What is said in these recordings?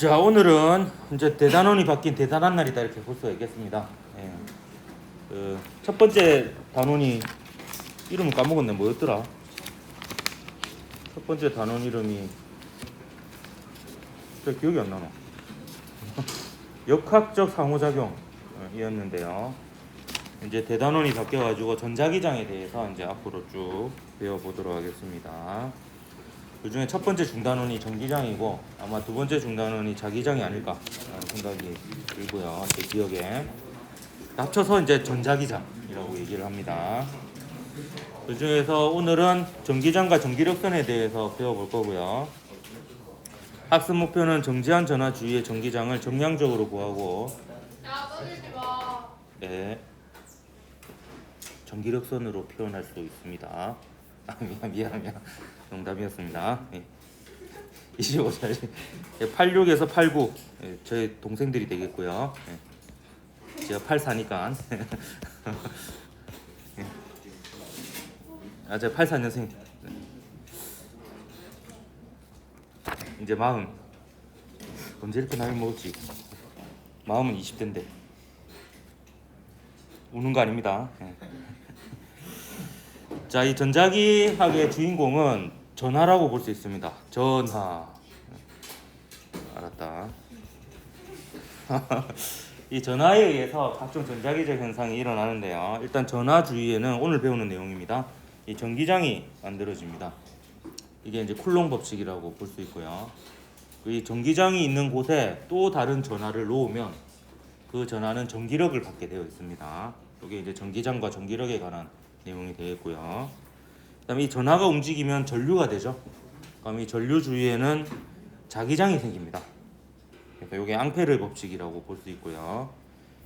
자 오늘은 이제 대단원이 바뀐 대단한 날이다 이렇게 볼 수가 있겠습니다. 예. 그첫 번째 단원이 이름을 까먹었네 뭐였더라? 첫 번째 단원 이름이 저 기억이 안 나노. 역학적 상호작용이었는데요. 이제 대단원이 바뀌어가지고 전자기장에 대해서 이제 앞으로 쭉 배워보도록 하겠습니다. 그 중에 첫 번째 중단원이 전기장이고 아마 두 번째 중단원이 자기장이 아닐까라는 생각이 들고요. 제 기억에 합쳐서 이제 전자기장이라고 얘기를 합니다. 그 중에서 오늘은 전기장과 전기력선에 대해서 배워볼 거고요. 학습 목표는 정지한 전화 주위의 전기장을 정량적으로 구하고. 네. 전기력선으로 표현할 수도 있습니다. 아, 미안, 미안, 미안. 농담이었습니다. 예. 25살. 86에서 89. 예, 저희 동생들이 되겠고요. 예. 제가 84니까. 예. 아, 제가 84년생. 이제 마흔. 언제 이렇게 나이 먹었지? 마음은 20대인데. 우는 거 아닙니다. 예. 자, 이 전자기학의 주인공은 전하라고 볼 수 있습니다. 전하. 알았다. 이 전하에 의해서 각종 전자기적 현상이 일어나는데요. 일단 전하 주위에는 오늘 배우는 내용입니다. 이 전기장이 만들어집니다. 이게 이제 쿨롱 법칙이라고 볼 수 있고요. 이 전기장이 있는 곳에 또 다른 전하를 놓으면 그 전하는 전기력을 받게 되어 있습니다. 이게 이제 전기장과 전기력에 관한 내용이 되겠고요. 그다음에 이 전하가 움직이면 전류가 되죠. 그럼 이 전류 주위에는 자기장이 생깁니다. 그래서 이게 앙페르 법칙이라고 볼 수 있고요.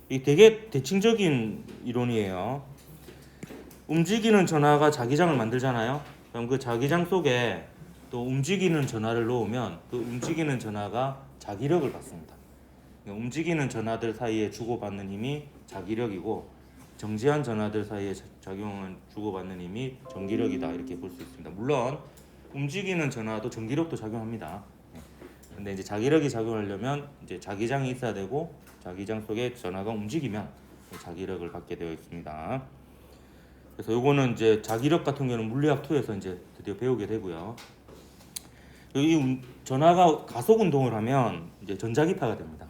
이 되게 대칭적인 이론이에요. 움직이는 전하가 자기장을 만들잖아요. 그럼 그 자기장 속에 또 움직이는 전하를 놓으면 그 움직이는 전하가 자기력을 받습니다. 그러니까 움직이는 전하들 사이에 주고받는 힘이 자기력이고 정지한 전하들 사이에 자- 작용은 주고받는 힘이 전기력이다 이렇게 볼 수 있습니다. 물론 움직이는 전하도 전기력도 작용합니다. 예. 근데 이제 자기력이 작용하려면 이제 자기장이 있어야 되고 자기장 속에 전하가 움직이면 자기력을 받게 되어 있습니다. 그래서 요거는 이제 자기력 같은 경우는 물리학 2에서 이제 드디어 배우게 되고요. 이 운- 전하가 가속 운동을 하면 이제 전자기파가 됩니다.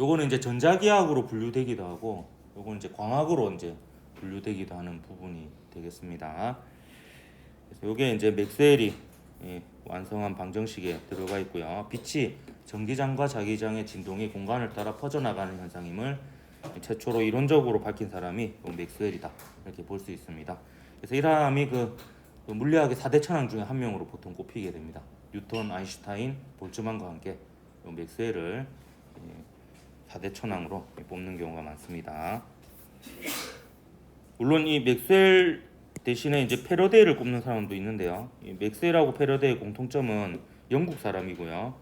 요거는 이제 전자기학으로 분류되기도 하고 요거는 이제 광학으로 이제 분류되기도 하는 부분이 되겠습니다. 그래서 요게 이제 맥스웰이 예, 완성한 방정식에 들어가 있고요. 빛이 전기장과 자기장의 진동이 공간을 따라 퍼져나가는 현상임을 최초로 이론적으로 밝힌 사람이 요 맥스웰이다 이렇게 볼 수 있습니다. 그래서 이 사람이 그, 그 물리학의 4대 천왕 중에 한 명으로 보통 꼽히게 됩니다. 뉴턴, 아인슈타인, 볼츠만과 함께 요 맥스웰을 예, 4대 천왕으로 뽑는 경우가 많습니다. 물론 이 맥스웰 대신에 이제 패러데이를 꼽는 사람도 있는데요. 이 맥스웰하고 패러데이의 공통점은 영국 사람이고요.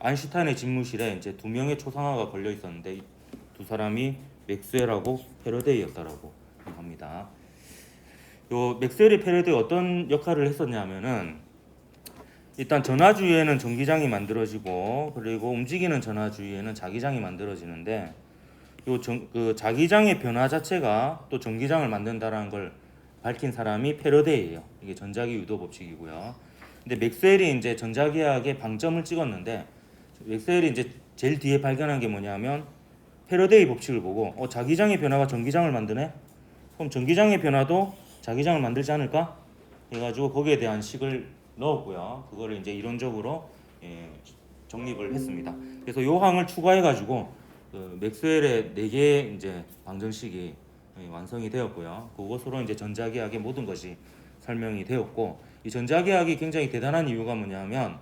아인슈타인의 집무실에 이제 두 명의 초상화가 걸려 있었는데 이두 사람이 맥스웰하고 패러데이였다라고 합니다. 요 맥스웰이 패러데이 어떤 역할을 했었냐면은 일단 전화 주위에는 전기장이 만들어지고 그리고 움직이는 전화 주위에는 자기장이 만들어지는데 요 전, 그 자기장의 변화 자체가 또 전기장을 만든다라는 걸 밝힌 사람이 패러데이예요. 이게 전자기 유도 법칙이고요. 근데 맥스웰이 이제 전자기학의 방점을 찍었는데 맥스웰이 이제 제일 뒤에 발견한 게 뭐냐면 패러데이 법칙을 보고 어 자기장의 변화가 전기장을 만드네. 그럼 전기장의 변화도 자기장을 만들지 않을까? 해가지고 거기에 대한 식을 넣었고요. 그거를 이제 이론적으로 예, 정립을 했습니다. 그래서 요 항을 추가해 가지고 그 맥스웰의 네 개의 이제 방정식이 예, 완성이 되었고요. 그것으로 이제 전자기학의 모든 것이 설명이 되었고 이 전자기학이 굉장히 대단한 이유가 뭐냐면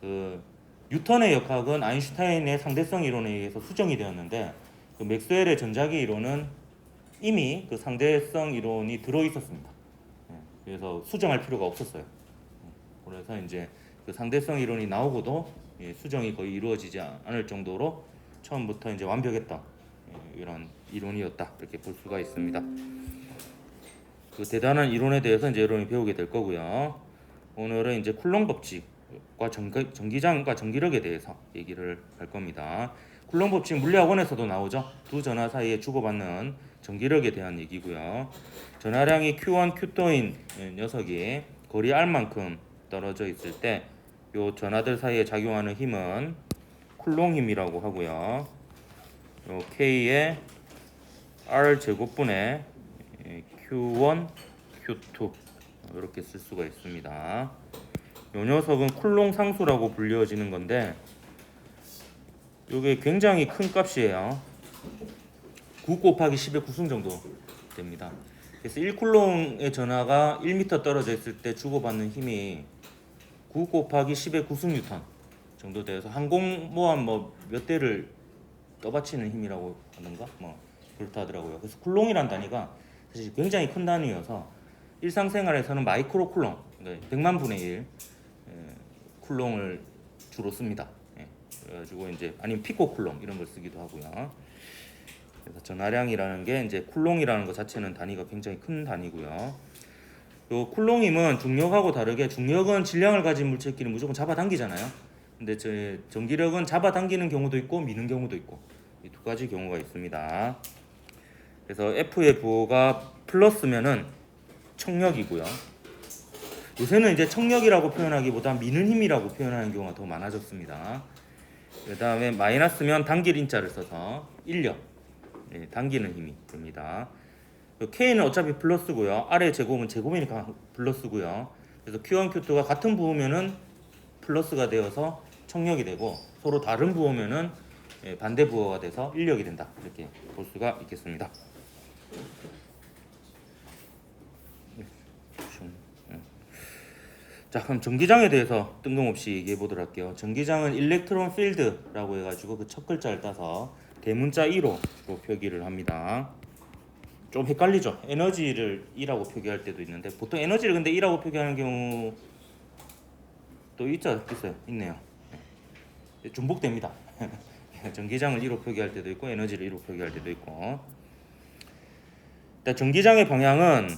그 뉴턴의 역학은 아인슈타인의 상대성 이론에 의해서 수정이 되었는데 그 맥스웰의 전자기 이론은 이미 그 상대성 이론이 들어 있었습니다. 예, 그래서 수정할 필요가 없었어요. 예, 그래서 이제 그 상대성 이론이 나오고도 예, 수정이 거의 이루어지지 않을 정도로 처음부터 이제 완벽했던 예, 이런 이론이었다 이렇게 볼 수가 있습니다. 그 대단한 이론에 대해서 이제 여러분이 배우게 될 거고요. 오늘은 이제 쿨롱 법칙과 전기, 전기장과 전기력에 대해서 얘기를 할 겁니다. 쿨롱 법칙 물리학원에서도 나오죠. 두 전화 사이에 주고받는 전기력에 대한 얘기고요. 전화량이 Q1, Q2인 녀석이 거리 R만큼 떨어져 있을 때 요 전하들 사이에 작용하는 힘은 쿨롱 힘이라고 하고요. 요 K의 R 제곱분의 Q1, Q2 이렇게 쓸 수가 있습니다. 요 녀석은 쿨롱 상수라고 불려지는 건데 이게 굉장히 큰 값이에요. 9 곱하기 10의 9승 정도 됩니다. 그래서 1쿨롱의 전하가 1m 떨어져 있을 때 주고받는 힘이 9 곱하기 10의 9승 뉴턴 정도 돼서 항공모함 뭐 몇 대를 떠받치는 힘이라고 하는가 뭐 그렇다 하더라고요. 그래서 쿨롱이란 단위가 사실 굉장히 큰 단위여서 일상생활에서는 마이크로 쿨롱, 그러니까 100만 분의 1 예, 쿨롱을 주로 씁니다. 예, 그래가지고 이제 아니면 피코 쿨롱 이런 걸 쓰기도 하고요. 그래서 전하량이라는 게 이제 쿨롱이라는 것 자체는 단위가 굉장히 큰 단위고요. 요 쿨롱임은 중력하고 다르게 중력은 질량을 가진 물체끼리 무조건 잡아당기잖아요. 근데 저 전기력은 잡아당기는 경우도 있고 미는 경우도 있고 이 두 가지 경우가 있습니다. 그래서 F의 부호가 플러스면은 청력이고요. 요새는 이제 청력이라고 표현하기보다 미는 힘이라고 표현하는 경우가 더 많아졌습니다. 그 다음에 마이너스면 당길 인자를 써서 인력, 예, 당기는 힘이 됩니다. 그 K는 어차피 플러스고요. 아래 제곱은 제곱이니까 플러스고요. 그래서 Q1, Q2가 같은 부호면은 플러스가 되어서 청력이 되고 서로 다른 부호면은 예, 반대 부호가 돼서 인력이 된다. 이렇게 볼 수가 있겠습니다. 자 그럼 전기장에 대해서 뜬금없이 얘기해 보도록 할게요. 전기장은 일렉트론 필드라고 해가지고 그 첫 글자를 따서 대문자 1로 표기를 합니다. 좀 헷갈리죠. 에너지를 2라고 표기할 때도 있는데 보통 에너지를 근데 2라고 표기하는 경우 또 있죠, 있어요, 있네요. 네. 중복됩니다. 전기장을 2로 표기할 때도 있고 에너지를 2로 표기할 때도 있고. 전기장의 방향은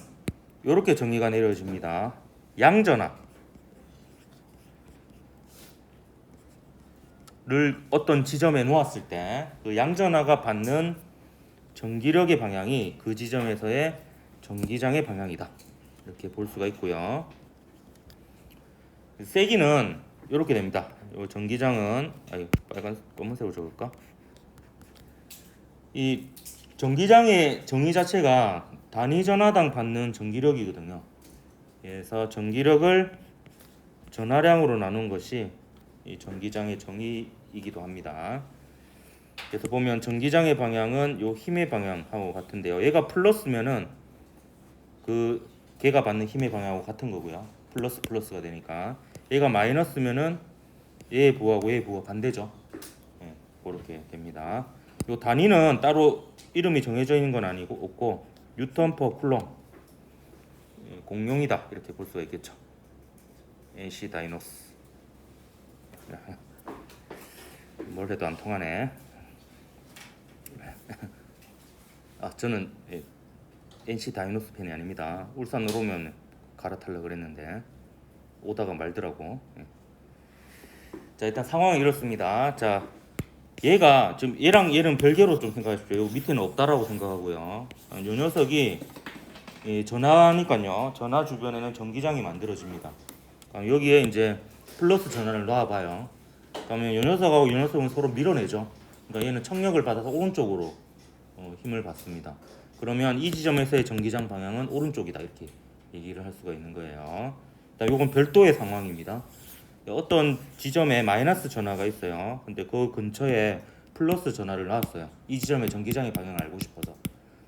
이렇게 정의가 내려집니다. 양전압. 를 어떤 지점에 놓았을 때 그 양전하가 받는 전기력의 방향이 그 지점에서의 전기장의 방향이다 이렇게 볼 수가 있고요. 세기는 이렇게 됩니다. 요 전기장은 아니 빨간 검은색으로 적을까? 이 전기장의 정의 자체가 단위 전하당 받는 전기력이거든요. 그래서 전기력을 전하량으로 나눈 것이 이 전기장의 정의이기도 합니다. 그래서 보면 전기장의 방향은 요 힘의 방향하고 같은데요. 얘가 플러스면은 그 걔가 받는 힘의 방향하고 같은 거고요. 플러스 플러스가 되니까 얘가 마이너스면은 얘의 부하고 얘의 부하 반대죠. 예, 그렇게 됩니다. 요 단위는 따로 이름이 정해져 있는 건 아니고 없고 뉴턴 퍼 쿨롱 예, 공용이다 이렇게 볼 수가 있겠죠. NC 다이노스 뭘 해도 안 통하네. 아 저는 예, NC 다이노스 팬이 아닙니다. 울산으로 오면 갈아타려 그랬는데 오다가 말더라고. 예. 자 일단 상황은 이렇습니다. 자 얘가 지금 얘랑 얘는 별개로 좀 생각하십시오. 요 밑에는 없다라고 생각하고요. 아, 요 녀석이 이 전화니까요. 전화 주변에는 전기장이 만들어집니다. 아, 여기에 이제 플러스 전화를 놔봐요. 그러면 요 녀석하고 요 녀석은 서로 밀어내죠. 그러니까 얘는 청력을 받아서 오른쪽으로 어, 힘을 받습니다. 그러면 이 지점에서의 전기장 방향은 오른쪽이다 이렇게 얘기를 할 수가 있는 거예요. 자, 요건 별도의 상황입니다. 어떤 지점에 마이너스 전화가 있어요. 근데 그 근처에 플러스 전화를 놨어요. 이 지점의 전기장의 방향을 알고 싶어서.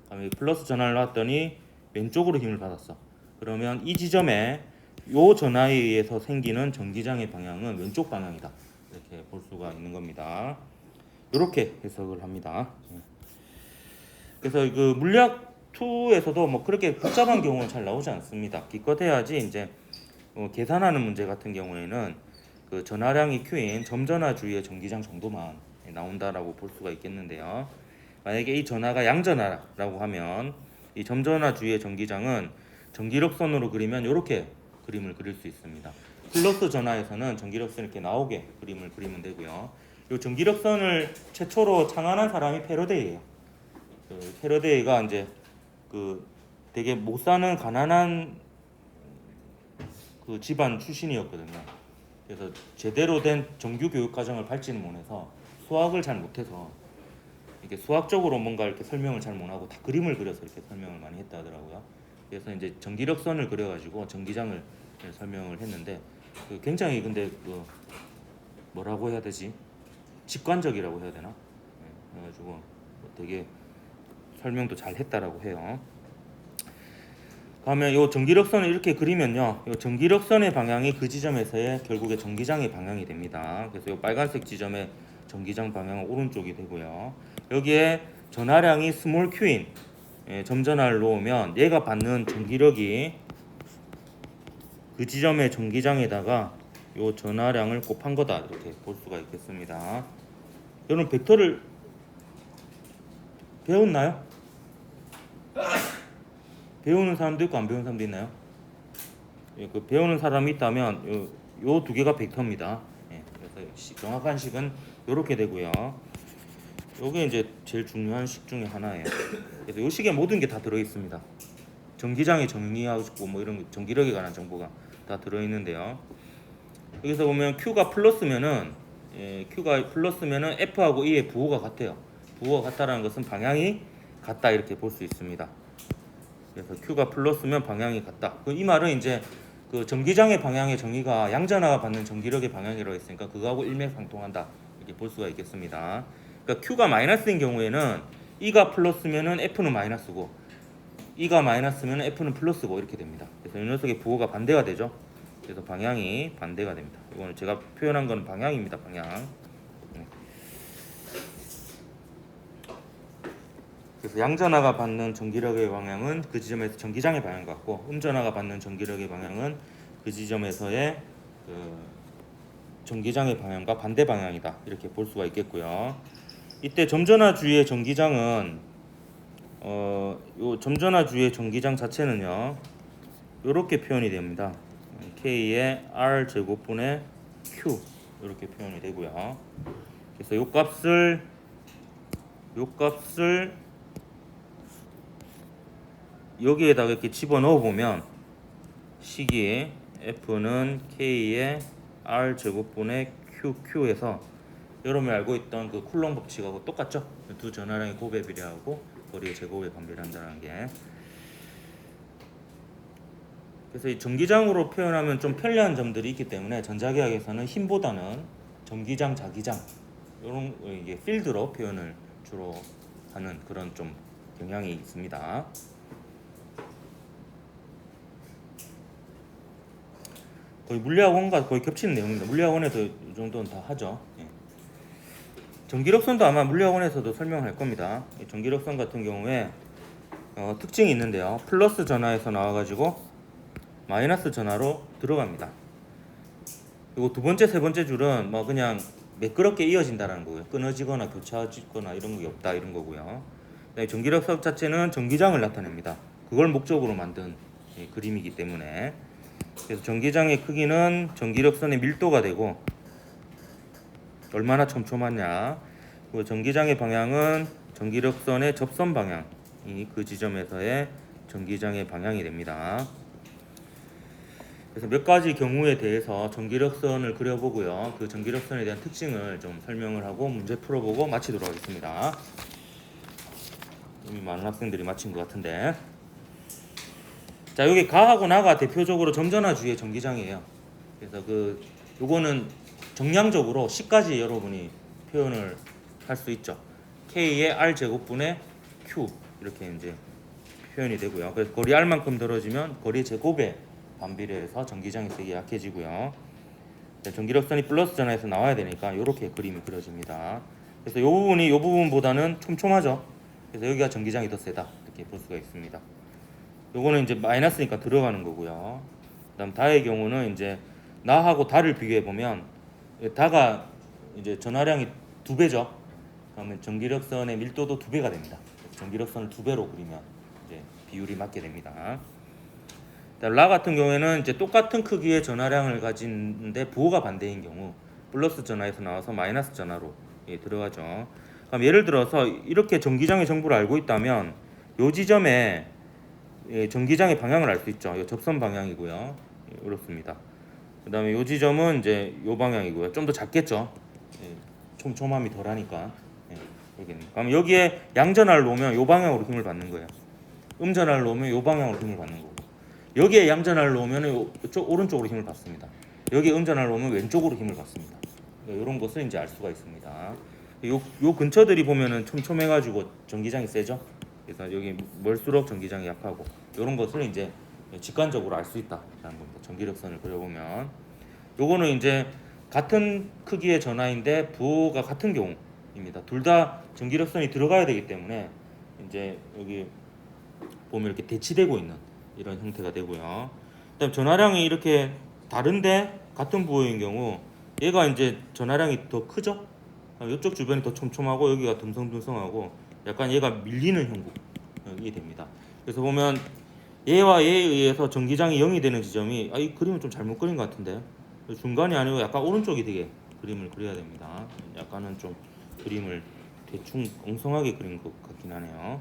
그다음에 플러스 전화를 놨더니 왼쪽으로 힘을 받았어. 그러면 이 지점에 요 전화에 의해서 생기는 전기장의 방향은 왼쪽 방향이다. 이렇게 볼 수가 있는 겁니다. 이렇게 해석을 합니다. 예. 그래서 그 물리학 2에서도 뭐 그렇게 복잡한 경우는 잘 나오지 않습니다. 기껏해야지 이제 어, 계산하는 문제 같은 경우에는 그 전하량이 Q인 점전화 주위의 전기장 정도만 나온다라고 볼 수가 있겠는데요. 만약에 이 전하가 양전하라고 하면 이 점전화 주위의 전기장은 전기력선으로 그리면 이렇게 그림을 그릴 수 있습니다. 플러스 전화에서는 전기력선 이렇게 나오게 그림을 그리면 되고요. 이 전기력선을 최초로 창안한 사람이 패러데이예요. 그 패러데이가 이제 그 되게 못 사는 가난한 그 집안 출신이었거든요. 그래서 제대로 된 정규 교육 과정을 밟지는 못해서 수학을 잘 못해서 이게 수학적으로 뭔가 이렇게 설명을 잘 못하고 다 그림을 그려서 이렇게 설명을 많이 했다 하더라고요. 그래서 이제 전기력선을 그려가지고 전기장을 설명을 했는데 그 굉장히 근데 그 뭐라고 해야 되지 직관적이라고 해야 되나? 네, 그래가지고 뭐 되게 설명도 잘 했다라고 해요. 그러면 요 전기력선을 이렇게 그리면요, 요 전기력선의 방향이 그 지점에서의 결국에 전기장의 방향이 됩니다. 그래서 요 빨간색 지점의 전기장 방향은 오른쪽이 되고요. 여기에 전하량이 스몰 q인 예, 점전화를 놓으면 얘가 받는 전기력이 그 지점의 전기장에다가 요 전하량을 곱한 거다 이렇게 볼 수가 있겠습니다. 여러분 벡터를 배웠나요? 배우는 사람도 있고 안 배우는 사람도 있나요? 예, 그 배우는 사람이 있다면 요 두 개가 벡터입니다. 예, 그래서 시- 정확한 식은 이렇게 되고요. 요게 이제 제일 중요한 식 중에 하나예요. 그래서 요 식에 모든 게 다 들어 있습니다. 전기장의 정리하고 뭐 이런 전기력에 관한 정보가 다 들어 있는데요. 여기서 보면 Q가 플러스면은 예, Q가 플러스면은 F하고 E의 부호가 같아요. 부호가 같다라는 것은 방향이 같다 이렇게 볼 수 있습니다. 그래서 Q가 플러스면 방향이 같다. 그이 말은 이제 그 전기장의 방향의 정의가 양전하가 받는 전기력의 방향이라고 했으니까 그거하고 일맥상통한다 이렇게 볼 수가 있겠습니다. 그러니까 Q가 마이너스인 경우에는 E가 플러스면은 F는 마이너스고 E가 마이너스면 F는 플러스고 이렇게 됩니다. 그래서 이 녀석의 부호가 반대가 되죠. 그래서 방향이 반대가 됩니다. 이거는 제가 표현한 건 방향입니다. 방향. 네. 그래서 양전하가 받는 전기력의 방향은 그 지점에서 전기장의 방향 같고 음전하가 받는 전기력의 방향은 그 지점에서의 그 전기장의 방향과 반대 방향이다 이렇게 볼 수가 있겠고요. 이때 점전화 주위의 전기장은 어, 요 점전화 주위의 전기장 자체는요 이렇게 표현이 됩니다. K의 R 제곱분의 Q 이렇게 표현이 되고요. 그래서 요 값을 요 값을 여기에다가 이렇게 집어 넣어 보면 식이 F는 K의 R 제곱분의 QQ에서 여러분이 알고 있던 그 쿨롱 법칙하고 똑같죠? 두 전하량의 곱에 비례하고 거리의 제곱에 반비례한다는 게 그래서 이 전기장으로 표현하면 좀 편리한 점들이 있기 때문에 전자계학에서는 힘보다는 전기장, 자기장 이런 이게 필드로 표현을 주로 하는 그런 좀 경향이 있습니다. 거의 물리학원과 거의 겹치는 내용입니다. 물리학원에서 이 정도는 다 하죠. 예. 전기력선도 아마 물리학원에서도 설명할 겁니다. 이 전기력선 같은 경우에 어, 특징이 있는데요. 플러스 전화에서 나와가지고 마이너스 전화로 들어갑니다. 그리고 두 번째, 세 번째 줄은 뭐 그냥 매끄럽게 이어진다는 거고요. 끊어지거나 교차지거나 이런 게 없다 이런 거고요. 그다음에 전기력선 자체는 전기장을 나타냅니다. 그걸 목적으로 만든 예, 그림이기 때문에 그래서 전기장의 크기는 전기력선의 밀도가 되고 얼마나 촘촘하냐. 그리고 전기장의 방향은 전기력선의 접선 방향이 그 지점에서의 전기장의 방향이 됩니다. 그래서 몇 가지 경우에 대해서 전기력선을 그려보고요. 그 전기력선에 대한 특징을 좀 설명을 하고 문제 풀어보고 마치도록 하겠습니다. 이미 많은 학생들이 마친 것 같은데. 자 여기 가하고 나가 대표적으로 점전화 주의 전기장이에요. 그래서 그 요거는 정량적으로 10까지 여러분이 표현을 할 수 있죠. K의 R 제곱분의 Q 이렇게 이제 표현이 되고요. 그래서 거리 R만큼 들어지면 거리 제곱에 반비례해서 전기장의 세기 약해지고요. 자, 전기력선이 플러스 전화에서 나와야 되니까 이렇게 그림이 그려집니다. 그래서 이 부분이 이 부분보다는 촘촘하죠. 그래서 여기가 전기장이 더 세다 이렇게 볼 수가 있습니다. 요거는 이제 마이너스니까 들어가는 거고요. 그다음 다의 경우는 이제 나하고 다를 비교해 보면 다가 이제 전하량이 두 배죠. 그러면 전기력선의 밀도도 두 배가 됩니다. 전기력선을 두 배로 그리면 이제 비율이 맞게 됩니다. 라 같은 경우에는 이제 똑같은 크기의 전하량을 가진데 부호가 반대인 경우 플러스 전하에서 나와서 마이너스 전하로 예, 들어가죠. 그럼 예를 들어서 이렇게 전기장의 정보를 알고 있다면 요 지점에 예, 전기장의 방향을 알 수 있죠. 이 접선 방향이고요. 예, 이렇습니다. 그 다음에 요 지점은 이제 요 방향이고요. 좀 더 작겠죠. 예, 촘촘함이 덜하니까. 예. 그럼 여기에 양전하를 놓으면 요 방향으로 힘을 받는 거예요. 음전하를 놓으면 요 방향으로 힘을 받는 거고. 여기에 양전하를 놓으면 오른쪽으로 힘을 받습니다. 여기에 음전하를 놓으면 왼쪽으로 힘을 받습니다. 이런 것을 이제 알 수가 있습니다. 요, 요 근처들이 보면은 촘촘해가지고 전기장이 세죠. 그래서 여기 멀수록 전기장이 약하고 이런 것을 이제 직관적으로 알 수 있다라는 겁니다. 전기력선을 그려보면 요거는 이제 같은 크기의 전하인데 부호가 같은 경우입니다. 둘 다 전기력선이 들어가야 되기 때문에 이제 여기 보면 이렇게 대치되고 있는 이런 형태가 되고요. 그다음 전하량이 이렇게 다른데 같은 부호인 경우 얘가 이제 전하량이 더 크죠. 이쪽 주변이 더 촘촘하고 여기가 듬성듬성하고 약간 얘가 밀리는 형국이 됩니다. 그래서 보면 얘와 얘에 의해서 전기장이 0이 되는 지점이 아, 이 그림을 좀 잘못 그린 것 같은데 중간이 아니고 약간 오른쪽이 되게 그림을 그려야 됩니다. 약간은 좀 그림을 대충 엉성하게 그린 것 같긴 하네요.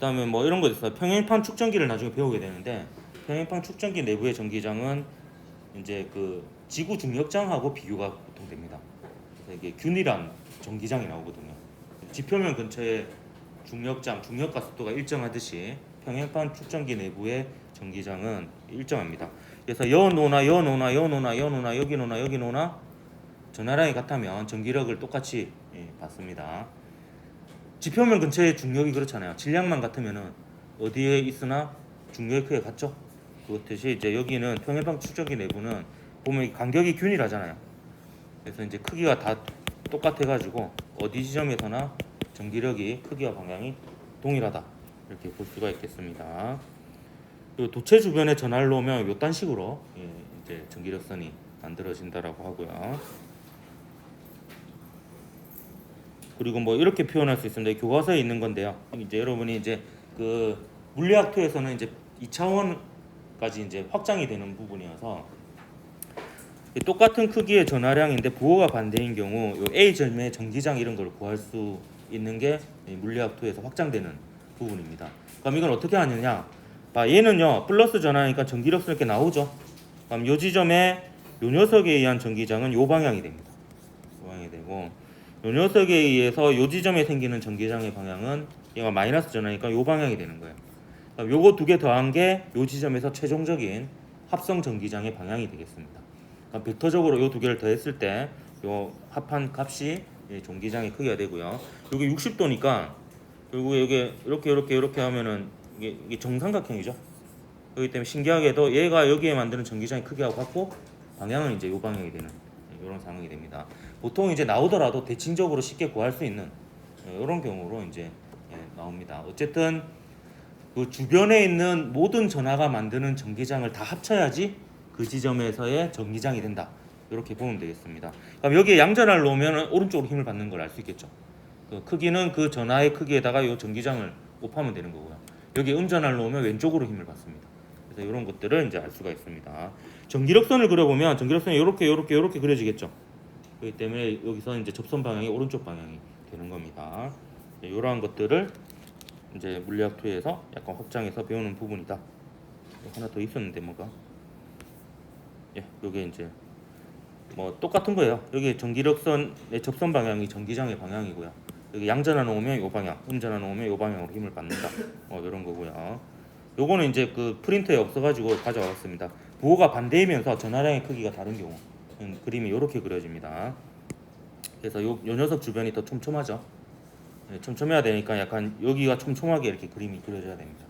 그다음에 뭐 이런 거 있어요. 평행판 축전기를 나중에 배우게 되는데 평행판 축전기 내부의 전기장은 이제 그 지구 중력장하고 비교가 보통 됩니다. 이게 균일한 전기장이 나오거든요. 지표면 근처에 중력장, 중력가 속도가 일정하듯이 평행판 축전기 내부의 전기장은 일정합니다. 그래서 여 노나 여 노나 여 노나 여 노나 여기 노나 여기 노나 전하량이 같다면 전기력을 똑같이 예, 받습니다. 지표면 근처에 중력이 그렇잖아요. 질량만 같으면은 어디에 있으나 중력이 크게 같죠. 그렇듯이 이제 여기는 평행방 축전기 내부는 보면 이 간격이 균일하잖아요. 그래서 이제 크기가 다 똑같아가지고 어디 지점에서나 전기력이 크기와 방향이 동일하다 이렇게 볼 수가 있겠습니다. 그리고 도체 주변에 전하를 놓으면 요딴 식으로 예, 이제 전기력선이 만들어진다라고 하고요. 그리고 뭐 이렇게 표현할 수 있습니다. 교과서에 있는 건데요. 이제 여러분이 이제 그 물리학토에서는 이제 2차원까지 이제 확장이 되는 부분이어서 이 똑같은 크기의 전하량인데 부호가 반대인 경우 요 A 절매의 전기장 이런 걸 구할 수 있는 게이 물리학토에서 확장되는 부분입니다. 그럼 이건 어떻게 하느냐? 봐, 얘는요 플러스 전하니까 전기력선 이렇게 나오죠. 그럼 요 지점에 요 녀석에 의한 전기장은 요 방향이 됩니다. 요 방향이 되고 요 녀석에 의해서 요 지점에 생기는 전기장의 방향은 얘가 마이너스 전하니까 요 방향이 되는 거예요. 요거 두 개 더한 게 요 지점에서 최종적인 합성 전기장의 방향이 되겠습니다. 그럼 벡터적으로 요 두 개를 더했을 때 요 합한 값이 이 전기장의 크기가 되고요. 여기 60도니까 그리고 여기 이렇게 이렇게 이렇게 하면은 이게, 이게 정삼각형이죠. 그렇기 때문에 신기하게도 얘가 여기에 만드는 전기장의 크기하고 같고 방향은 이제 요 방향이 되는 이런 상황이 됩니다. 보통 이제 나오더라도 대칭적으로 쉽게 구할 수 있는 이런 경우로 이제 예, 나옵니다. 어쨌든 그 주변에 있는 모든 전하가 만드는 전기장을 다 합쳐야지 그 지점에서의 전기장이 된다. 이렇게 보면 되겠습니다. 그럼 여기에 양전하를 놓으면 오른쪽으로 힘을 받는 걸 알 수 있겠죠. 그 크기는 그 전하의 크기에다가 이 전기장을 곱하면 되는 거고요. 여기 음전하를 놓으면 왼쪽으로 힘을 받습니다. 그래서 이런 것들을 이제 알 수가 있습니다. 전기력선을 그려보면 전기력선이 이렇게 이렇게 이렇게 그려지겠죠. 그렇기 때문에 여기서 이제 접선 방향이 오른쪽 방향이 되는 겁니다. 네, 이러한 것들을 이제 물리학토에서 약간 확장해서 배우는 부분이다. 하나 더 있었는데 뭐가? 예, 요게 이제 뭐 똑같은 거예요. 여기 전기력선의 접선 방향이 전기장의 방향이고요. 여기 양전하 놓으면 요 방향, 음전하 놓으면 요 방향으로 힘을 받는다. 뭐 이런 거고요. 요거는 이제 그 프린터에 없어가지고 가져왔습니다. 부호가 반대이면서 전하량의 크기가 다른 경우 음, 그림이 이렇게 그려집니다. 그래서 요, 요 녀석 주변이 더 촘촘하죠. 네, 촘촘해야 되니까 약간 여기가 촘촘하게 이렇게 그림이 그려져야 됩니다.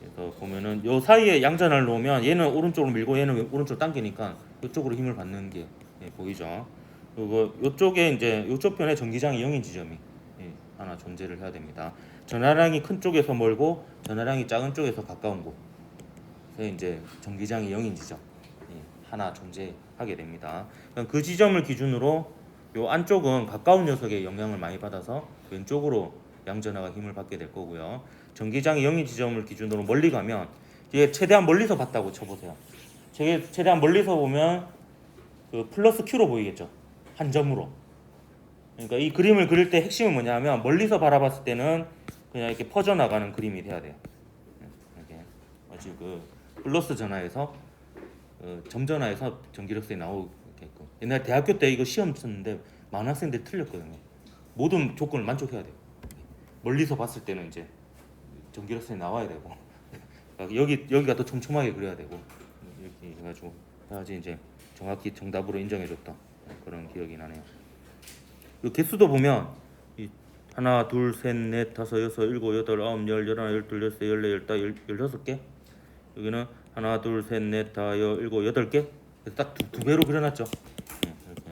그래서 보면은 요 사이에 양전을 놓으면 얘는 오른쪽으로 밀고 얘는 오른쪽으로 당기니까 이쪽으로 힘을 받는 게 예, 보이죠. 그리고 이쪽에 이제 이쪽 편에 전기장이 0인 지점이 예, 하나 존재를 해야 됩니다. 전하량이 큰 쪽에서 멀고 전하량이 작은 쪽에서 가까운 곳. 그래서 이제 전기장이 0인 지점 예, 하나 존재하게 됩니다. 그 지점을 기준으로 요 안쪽은 가까운 녀석에 영향을 많이 받아서 왼쪽으로 양전하가 힘을 받게 될 거고요. 전기장이 0인 지점을 기준으로 멀리 가면 이게 최대한 멀리서 봤다고 쳐보세요. 최 최대한 멀리서 보면 그 플러스 Q로 보이겠죠. 한 점으로. 그러니까 이 그림을 그릴 때 핵심은 뭐냐면 멀리서 바라봤을 때는 그냥 이렇게 퍼져 나가는 그림이 돼야 돼요. 이렇게 마치 그 플러스 전화에서 어, 점 전화에서 전기력선이 나오게끔. 옛날 대학교 때 이거 시험 쳤는데 많은 학생들이 틀렸거든요. 모든 조건을 만족해야 돼요. 멀리서 봤을 때는 이제 전기력선이 나와야 되고 여기 여기가 더 촘촘하게 그려야 되고 이렇게 해가지고 해야지 이제 정확히 정답으로 인정해줬다 그런 기억이 나네요. 이 개수도 보면 이 하나 둘 셋 넷 다섯 여섯 일곱 여덟 아홉 열 열하나 열둘 열세 열네 열다 열 열여섯 개 여기는 하나 둘 셋 넷 다 여 일곱 여덟 개 딱두 두 배로 그려놨죠. 네, 이렇게.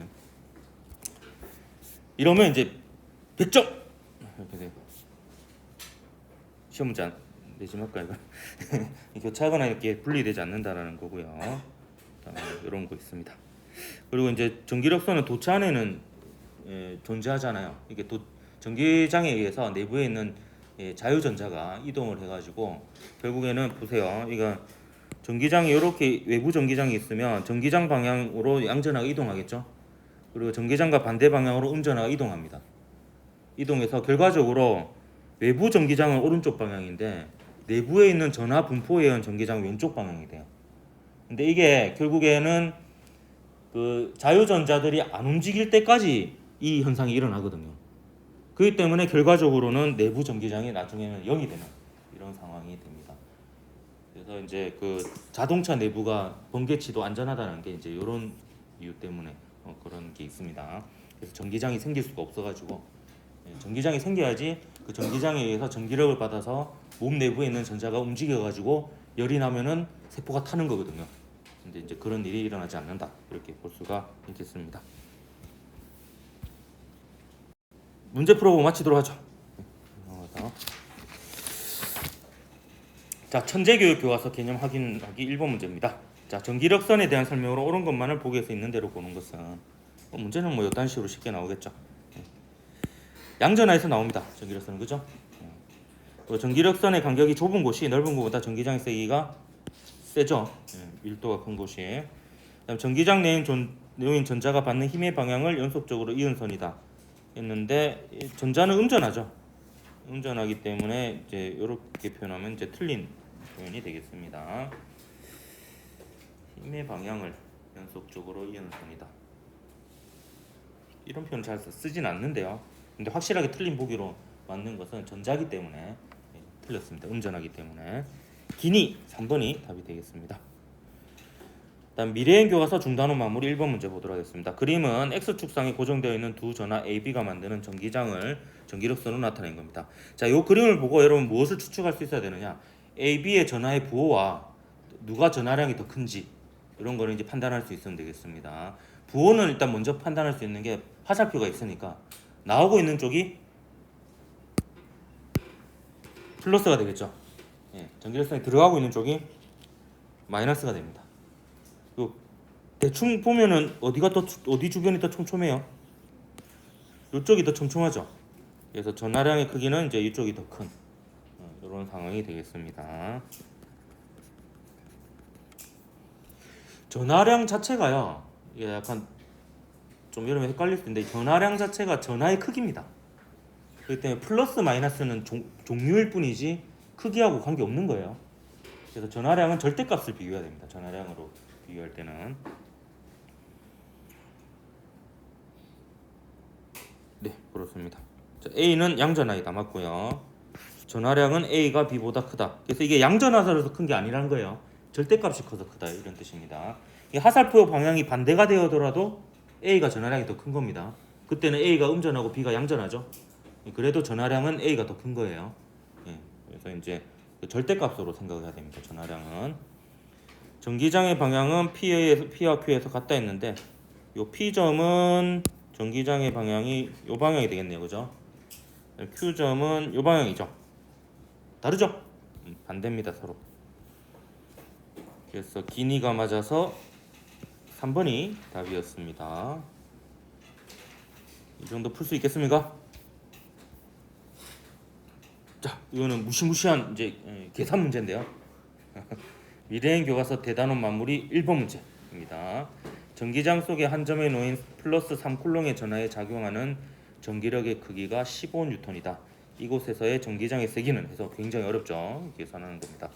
이러면 이제 100점 이렇게 돼요. 시험 문제 안 내지 말까 이거 이 교차하거나 이렇게 분리되지 않는다라는 거고요. 이런 거 있습니다. 그리고 이제 전기력선은 도체 안에는 예, 존재하잖아요. 이게 도, 전기장에 의해서 내부에 있는 예, 자유전자가 이동을 해가지고 결국에는 보세요. 이거 전기장이 이렇게 외부 전기장이 있으면 전기장 방향으로 양전하가 이동하겠죠. 그리고 전기장과 반대 방향으로 음전하가 이동합니다. 이동해서 결과적으로 외부 전기장은 오른쪽 방향인데 내부에 있는 전화 분포에 의한 전기장 왼쪽 방향이 돼요. 근데 이게 결국에는 그 자유전자들이 안 움직일 때까지 이 현상이 일어나거든요. 그렇기 때문에 결과적으로는 내부 전기장이 나중에는 0이 되는 이런 상황이 됩니다. 그래서 이제 그 자동차 내부가 번개치도 안전하다는 게 이제 이런 이유 때문에 어, 그런 게 있습니다. 그래서 전기장이 생길 수가 없어가지고 예, 전기장이 생겨야지 그 전기장에 의해서 전기력을 받아서 몸 내부에 있는 전자가 움직여가지고 열이 나면은 세포가 타는 거거든요. 근데 이제 그런 일이 일어나지 않는다 이렇게 볼 수가 있겠습니다. 문제 풀어보고 마치도록 하죠. 자 천재교육 교과서 개념 확인하기 1번 문제입니다. 자 전기력선에 대한 설명으로 옳은 것만을 보기에서 있는 대로 보는 것은 뭐 문제는 뭐 이딴 식으로 쉽게 나오겠죠. 예. 양전하에서 나옵니다. 전기력선은 그죠? 예. 또 전기력선의 간격이 좁은 곳이 넓은 곳보다 전기장의 세기가 세죠. 예, 밀도가 큰 곳이. 그다음 전기장 내인 존, 내인 전자가 받는 힘의 방향을 연속적으로 이은 선이다. 했는데 이 전자는 음전하죠. 음전하기 때문에 이제 이렇게 표현하면 이제 틀린 표현이 되겠습니다. 힘의 방향을 연속적으로 이은 선이다. 이런 표현 잘 쓰- 쓰진 않는데요. 근데 확실하게 틀린 보기로 맞는 것은 전자기 때문에 예, 틀렸습니다. 음전하기 때문에. 기니 3번이 답이 되겠습니다. 다음 미래행 교과서 중단호 마무리 1번 문제 보도록 하겠습니다. 그림은 X축상에 고정되어 있는 두 전화 AB가 만드는 전기장을 전기력선으로 나타낸 겁니다. 자, 이 그림을 보고 여러분 무엇을 추측할 수 있어야 되느냐? AB의 전하의 부호와 누가 전하량이 더 큰지 이런 거를 이제 판단할 수 있으면 되겠습니다. 부호는 일단 먼저 판단할 수 있는 게 화살표가 있으니까 나오고 있는 쪽이 플러스가 되겠죠. 예, 전기력선이 들어가고 있는 쪽이 마이너스가 됩니다. 요 대충 보면은 어디가 더 주- 어디 주변이 더 촘촘해요? 이쪽이 더 촘촘하죠. 그래서 전하량의 크기는 이제 이쪽이 더 큰 이런 상황이 되겠습니다. 전하량 자체가요. 약간 좀 여러분 헷갈릴 수 있는데 전하량 자체가 전하의 크기입니다. 그렇기 때문에 플러스 마이너스는 종, 종류일 뿐이지 크기하고 관계 없는 거예요. 그래서 전하량은 절대값을 비교해야 됩니다. 전하량으로 비교할 때는 네 그렇습니다. 자, A는 양전하이다 맞고요. 전하량은 A가 B보다 크다. 그래서 이게 양전하서라서 큰 게 아니라는 거예요. 절대값이 커서 크다 이런 뜻입니다. 이 하살표 방향이 반대가 되어더라도 A가 전하량이 더 큰 겁니다. 그때는 A가 음전하고 B가 양전하죠. 그래도 전하량은 A가 더 큰 거예요. 예, 그래서 이제 그 절대값으로 생각을 해야 됩니다. 전하량은 전기장의 방향은 P에, P와 Q에서 같다 했는데 요 P점은 전기장의 방향이 요 방향이 되겠네요. 그죠? Q점은 요 방향이죠. 다르죠? 음, 반대입니다. 서로. 그래서 기니가 맞아서 3번이 답이었습니다. 이 정도 풀 수 있겠습니까? 자, 이거는 무시무시한 이제 예, 계산 문제인데요. 미래행 교과서 대단원 마무리 1번 문제입니다. 전기장 속의 한 점에 놓인 플러스 3쿨롱의 전하에 작용하는 전기력의 크기가 15N이다. 이곳에서의 전기장의 세기는 해서 굉장히 어렵죠. 계산하는 겁니다.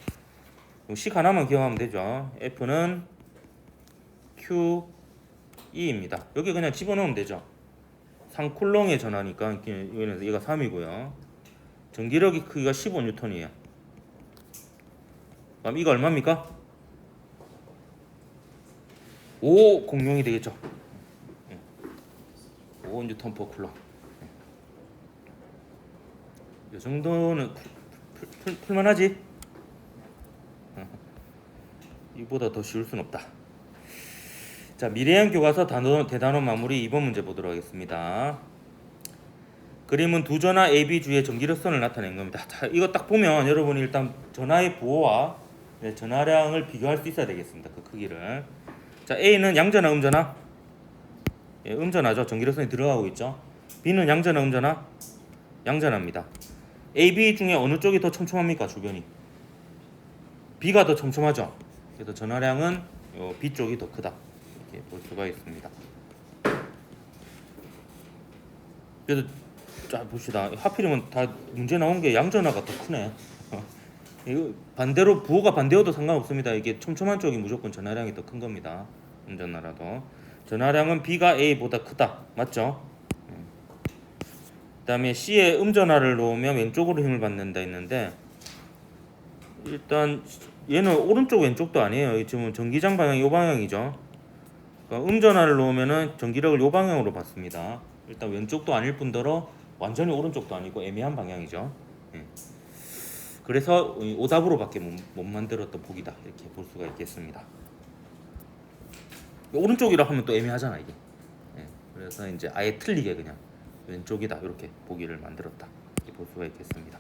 식 하나만 기억하면 되죠. F는 Q E입니다. 여기 그냥 집어넣으면 되죠. 3쿨롱의 전하니까 얘가 3이고요. 전기력의 크기가 15N이에요. 그럼 이거 얼마입니까? 5 공룡이 되겠죠. 5 뉴턴 퍼 쿨럼. 이 정도는 풀만하지? 어. 이보다 더 쉬울 순 없다. 자 미래형 교과서 단어 대단원 마무리 2번 문제 보도록 하겠습니다. 그림은 두 전화 AB 주의 전기력선을 나타낸 겁니다. 자, 이거 딱 보면 여러분이 일단 전하의 부호와 네, 전하량을 비교할 수 있어야 되겠습니다. 그 크기를. 자 A는 양전화 음전화 예, 음전화죠. 전기력선이 들어가고 있죠. B는 양전화 음전화 양전화입니다. AB 중에 어느 쪽이 더 촘촘합니까 주변이? B가 더 촘촘하죠. 그래서 전하량은 요 B 쪽이 더 크다 이렇게 볼 수가 있습니다. 그래도 자 봅시다. 하필이면 다 문제 나온 게 양전화가 더 크네. 이거 반대로 부호가 반대여도 상관없습니다. 이게 촘촘한 쪽이 무조건 전하량이 더 큰 겁니다. 음전화라도 전하량은 B가 A보다 크다. 맞죠? 음. 그다음에 C에 음전화를 놓으면 왼쪽으로 힘을 받는다 했는데 일단 얘는 오른쪽 왼쪽도 아니에요. 지금 전기장 방향이 요 방향이죠. 그러니까 음전화를 놓으면은 전기력을 요 방향으로 받습니다. 일단 왼쪽도 아닐 뿐더러 완전히 오른쪽도 아니고 애매한 방향이죠. 예. 그래서 이 오답으로밖에 못, 못 만들었던 보기다 이렇게 볼 수가 있겠습니다. 오른쪽이라 하면 또 애매하잖아 이게. 예. 그래서 이제 아예 틀리게 그냥 왼쪽이다 이렇게 보기를 만들었다 이렇게 볼 수가 있겠습니다.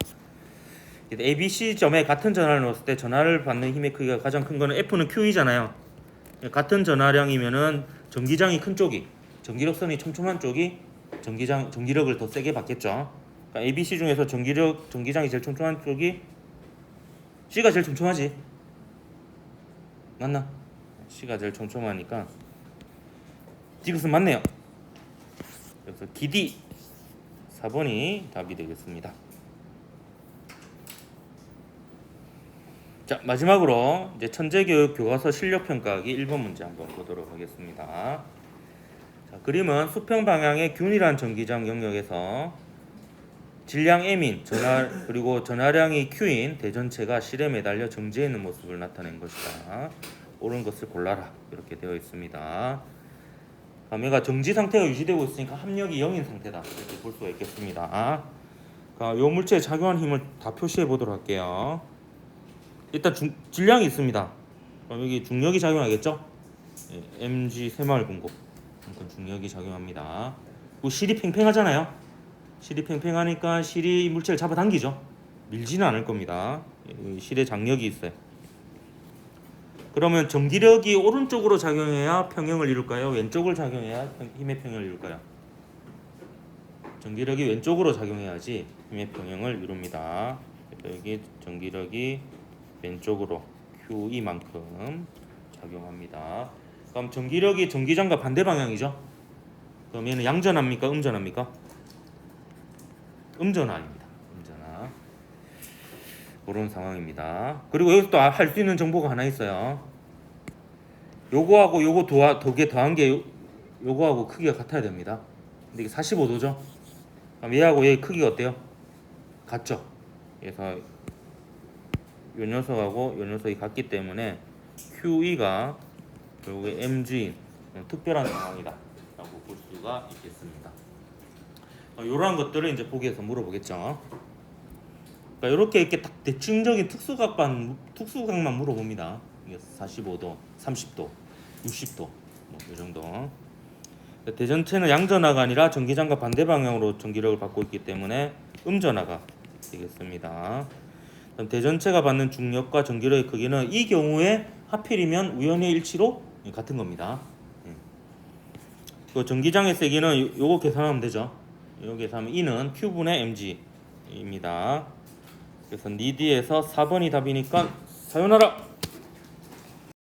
A, B, C 점에 같은 전하를 넣었을 때 전하를 받는 힘의 크기가 가장 큰 거는 F는 Q이잖아요. 같은 전하량이면은 전기장이 큰 쪽이 전기력선이 촘촘한 쪽이 전기장 전기력을 더 세게 받겠죠. 그러니까 A, B, C 중에서 전기력 전기장이 제일 촘촘한 쪽이 C가 제일 촘촘하지. 맞나? C가 제일 촘촘하니까 디귿은 맞네요. 그래서 DD 4번이 답이 되겠습니다. 자 마지막으로 이제 천재교육 교과서 실력 평가하기 1번 문제 한번 보도록 하겠습니다. 자, 그림은 수평 방향의 균일한 전기장 영역에서 질량 M인 전하 그리고 전하량이 Q인 대전체가 실에 매달려 정지해 있는 모습을 나타낸 것이다. 옳은 것을 골라라 이렇게 되어 있습니다. 감회가 정지 상태가 유지되고 있으니까 합력이 0인 상태다 이렇게 볼 수가 있겠습니다. 그러니까 요 물체에 작용한 힘을 다 표시해 보도록 할게요. 일단 중, 질량이 있습니다. 그럼 여기 중력이 작용하겠죠? 예, mg 새마을 공급. 그러니까 중력이 작용합니다. 그 실이 팽팽하잖아요. 실이 팽팽하니까 실이 이 물체를 잡아당기죠. 밀지는 않을 겁니다. 이 실에 장력이 있어요. 그러면 전기력이 오른쪽으로 작용해야 평형을 이룰까요? 왼쪽을 작용해야 평- 힘의 평형을 이룰까요? 전기력이 왼쪽으로 작용해야지 힘의 평형을 이룹니다. 여기 전기력이 왼쪽으로 QE만큼 작용합니다. 그럼 전기력이 전기장과 반대 방향이죠? 그럼 얘는 양전합니까? 음전합니까? 음전화입니다. 그런 상황입니다. 그리고 여기서 또 할 수 있는 정보가 하나 있어요. 요거하고 요거 더하, 더게 더한 게 요, 요거하고 크기가 같아야 됩니다. 근데 이게 45도죠? 그럼 얘하고 얘 크기가 어때요? 같죠? 그래서 요 녀석하고 요 녀석이 같기 때문에 QE가 결국에 MG 특별한 상황이다 라고 볼 수가 있겠습니다 어, 이러한 것들을 이제 보기에서 물어보겠죠 그러니까 이렇게 이렇게 딱 대충적인 특수각만 특수각만 물어봅니다 이게 45도 30도 60도 뭐이 정도 대전체는 양전화가 아니라 전기장과 반대 방향으로 전기력을 받고 있기 때문에 음전화가 되겠습니다. 그럼 대전체가 받는 중력과 전기력의 크기는 이 경우에 하필이면 우연의 일치로 같은 겁니다. 예. 그 전기장의 세기는 요- 요거 계산하면 되죠. 요거 계산하면 E는 Q분의 mg입니다. 그래서 니디에서 4번이 답이니까 사요나라